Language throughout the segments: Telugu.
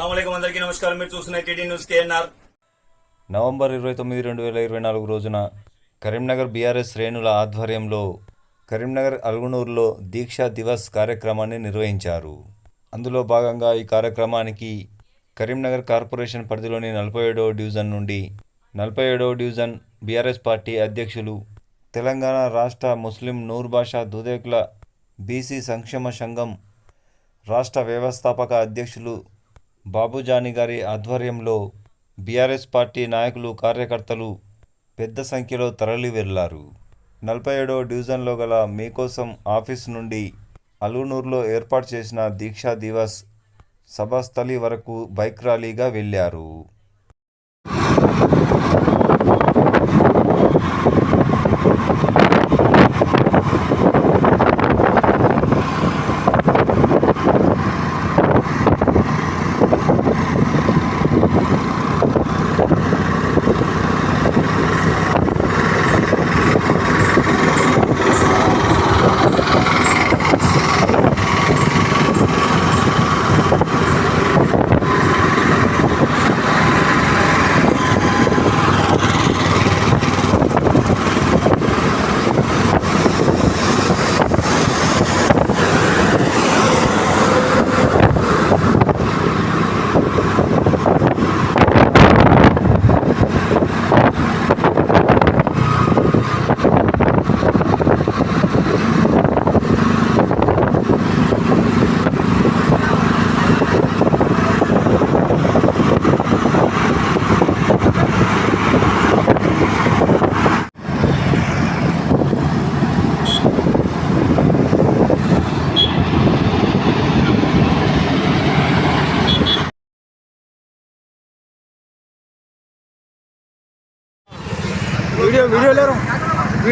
నమస్కారం. మీరు చూస్తున్న టీడీ న్యూస్ కేఎన్ఆర్. నవంబర్ ఇరవై తొమ్మిది రెండు వేల ఇరవై నాలుగు రోజున కరీంనగర్ బీఆర్ఎస్ శ్రేణుల ఆధ్వర్యంలో కరీంనగర్ అల్గునూరులో దీక్షా దివస్ కార్యక్రమాన్ని నిర్వహించారు. అందులో భాగంగా ఈ కార్యక్రమానికి కరీంనగర్ కార్పొరేషన్ పరిధిలోని నలభై ఏడవ డివిజన్ నుండి నలభై ఏడవ డివిజన్ బీఆర్ఎస్ పార్టీ అధ్యక్షులు తెలంగాణ రాష్ట్ర ముస్లిం నూర్ బాషా దుదేకుల బీసీ సంక్షేమ సంఘం రాష్ట్ర వ్యవస్థాపక అధ్యక్షులు బాబుజాని గారి ఆధ్వర్యంలో బీఆర్ఎస్ పార్టీ నాయకులు కార్యకర్తలు పెద్ద సంఖ్యలో తరలి వెళ్ళారు నలభై ఏడవ డివిజన్లో గల మీకోసం ఆఫీస్ నుండి అలునూరులో ఏర్పాటు చేసిన దీక్షా దివస్ సభాస్థలి వరకు బైక్ ర్యాలీగా వెళ్ళారు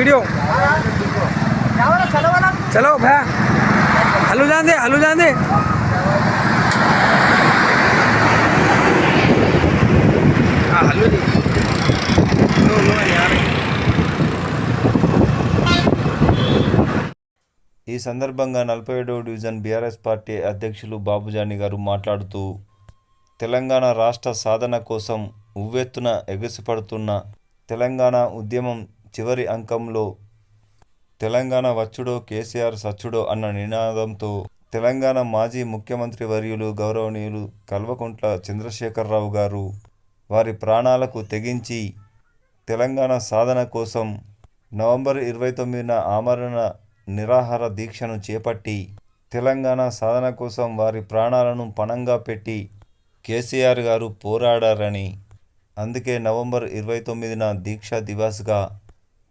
वीडियो चलो भैया हलू जान दे हलू जान दे हाँ हलू दे लो लो यार ఈ సందర్భంగా నలభై ఏడవ డివిజన్ బీఆర్ఎస్ పార్టీ అధ్యక్షులు బాబుజాని గారు మాట్లాడుతూ తెలంగాణ రాష్ట్ర సాధన కోసం ఉవ్వెత్తున ఎగసిపడుతున్న తెలంగాణ ఉద్యమం చివరి అంకంలో తెలంగాణ వచ్చుడో కేసీఆర్ సచ్చుడో అన్న నినాదంతో తెలంగాణ మాజీ ముఖ్యమంత్రి వర్యులు గౌరవనీయులు కల్వకుంట్ల చంద్రశేఖరరావు గారు వారి ప్రాణాలకు తెగించి తెలంగాణ సాధన కోసం నవంబర్ ఇరవై తొమ్మిదిన ఆమరణ నిరాహార దీక్షను చేపట్టి తెలంగాణ సాధన కోసం వారి ప్రాణాలను పణంగా పెట్టి కేసీఆర్ గారు పోరాడారని అందుకే నవంబర్ ఇరవై తొమ్మిదిన దీక్షా దివాస్గా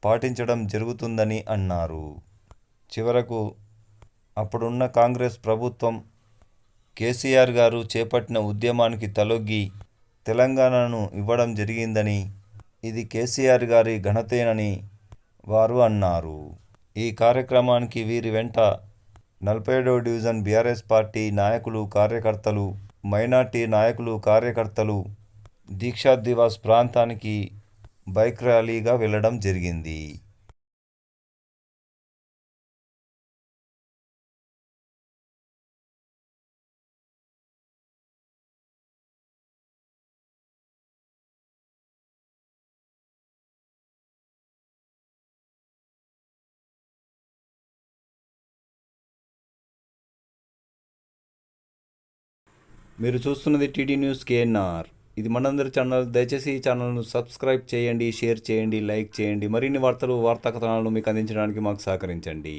పాటించడం జరుగుతుందని అన్నారు. చివరకు అప్పుడున్న కాంగ్రెస్ ప్రభుత్వం కేసీఆర్ గారు చేపట్టిన ఉద్యమానికి తలొగ్గి తెలంగాణను ఇవ్వడం జరిగిందని ఇది కేసీఆర్ గారి ఘనతేనని వారు అన్నారు. ఈ కార్యక్రమానికి వీరి వెంట నలభై ఏడవ డివిజన్ బీఆర్ఎస్ పార్టీ నాయకులు కార్యకర్తలు మైనార్టీ నాయకులు కార్యకర్తలు దీక్షా దివాస్ ప్రాంతానికి బైక్ ర్యాలీగా వెళ్ళడం జరిగింది. మీరు చూస్తున్నది టీడీ న్యూస్ కేఎన్ఆర్. ఇది మనందరి ఛానల్ దయచేసి ఈ ఛానల్ను సబ్స్క్రైబ్ చేయండి షేర్ చేయండి లైక్ చేయండి. మరిన్ని వార్తలు వార్తా కథనాలను మీకు అందించడానికి మాకు సహకరించండి.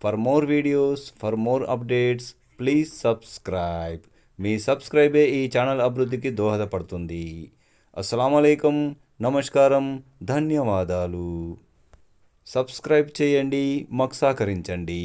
For more videos for more updates please subscribe మీ సబ్స్క్రైబే ఈ ఛానల్ అభివృద్ధికి దోహదపడుతుంది. అస్సలం అయికం నమస్కారం ధన్యవాదాలు. సబ్స్క్రైబ్ చేయండి మాకు సహకరించండి.